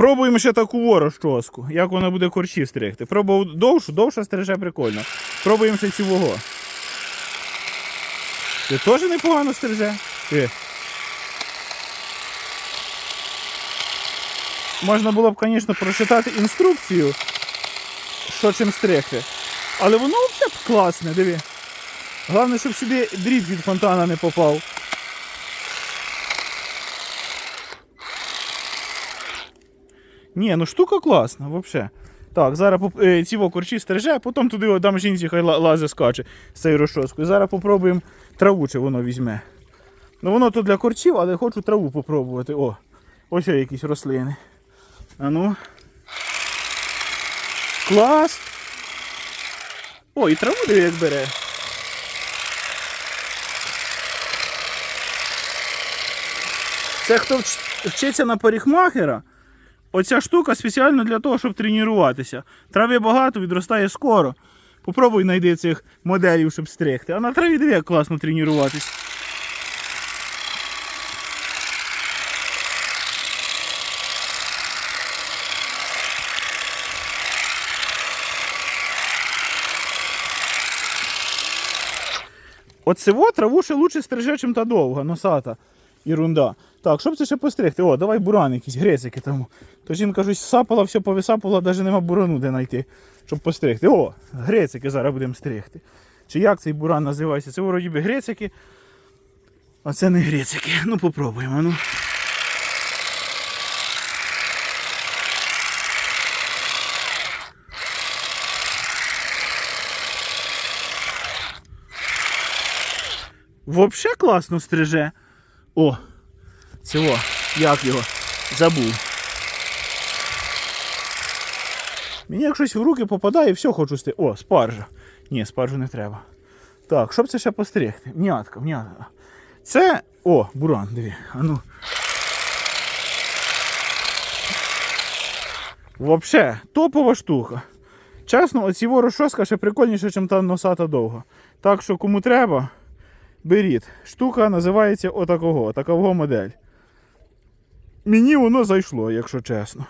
Пробуємо ще таку ворощоску, як вона буде корчі стригти. Пробував довшу, довша стриже прикольно. Пробуємо ще цю вого. Ти теж непогано стриже? Ти. Можна було б, звісно, прочитати інструкцію, що чим стригти. Але воно взагалі класне, диви. Головне, щоб сюди дріт від фонтана не попав. Ні, ну штука класна, взагалі. Так, зараз е, ці корчі стриже, потім туди о, дам жінці хай ла- лазе скаче з цією розчоскою. Зараз попробуємо траву, чи воно візьме. Ну воно тут для корчів, але хочу траву попробувати. О, ось якісь рослини. А ну. Клас! О, і траву диви, як бере. Це хто вч- вчиться на парикмахера, оця штука спеціально для того, щоб тренуватися. Трави багато, відростає скоро. Попробуй знайди цих моделів, щоб стригти. А на траві диви, як класно тренуватись. Оце во траву ще лучше стриже, чим та довга, носата. Ірунда. Так, щоб це ще постригти? О, давай буран якісь, грецики там. То жінка щось сапала, все повисапала, навіть нема бурану де знайти, щоб постригти. О, грецики зараз будемо стригти. Чи як цей буран називається? Це вроді би грецики. А це не грецики. Ну попробуємо. Ну. Вообще класно стриже. О, цього, як його, забув. Мені як щось в руки попадає, все хочу сти. О, спаржа. Ні, спаржу не треба. Так, щоб це ще постригти? М'ятка, м'ятка. Це. О, буран, диви. А ну. Вообще, топова штука. Чесно, оці ворошоска ще прикольніше, ніж та носата довга. Так що кому треба, беріть. Штука називається отакого, такого модель. Мені воно зайшло, якщо чесно.